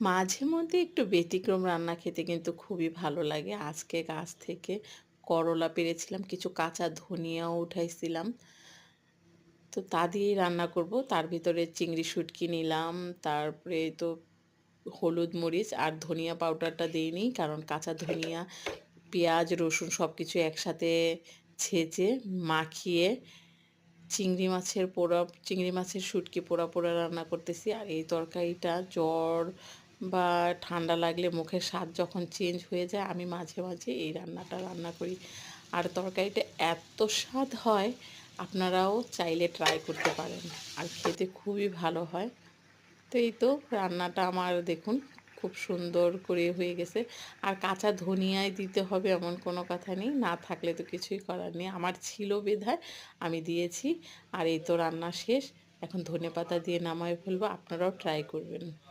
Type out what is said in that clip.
মাঝে মধ্যে একটু ব্যতিক্রম রান্না খেতে কিন্তু খুবই ভালো লাগে। আজকে গাছ থেকে করলা পেরেছিলাম কিছু কাঁচা ধনিয়াও উঠাইছিলাম। তো তা দিয়েই রান্না করব। তার ভিতরে চিংড়ি শুঁটকি নিলাম, তারপরে তো হলুদ, মরিচ আর ধনিয়া পাউডারটা দেইনি। কারণ কাঁচা ধনিয়া, পেঁয়াজ, রসুন সব কিছু একসাথে ছেঁচে মাখিয়ে চিংড়ি মাছের পোড়া চিংড়ি মাছের শুঁটকি পোড়া, পোড়া রান্না করতেছি। আর এই তরকারিটা জ্বর বা ঠান্ডা লাগলে মুখের স্বাদ যখন চেঞ্জ হয়ে যায়, আমি মাঝে মাঝে এই রান্নাটা রান্না করি। আর তরকারিটা এত স্বাদ হয়, আপনারাও চাইলে ট্রাই করতে পারেন। আর খেতে খুবই ভালো হয়। তো এই তো রান্নাটা আমার দেখুন, খুব সুন্দর করে হয়ে গেছে। আর কাঁচা ধনিয়ায় দিতে হবে এমন কোনো কথা নেই, না থাকলে তো কিছুই করার নেই। আমার ছিল বেধায় আমি দিয়েছি, আর এই তো রান্না শেষ। এখন ধনে পাতা দিয়ে নামায় ফেলব, আপনারাও ট্রাই করবেন।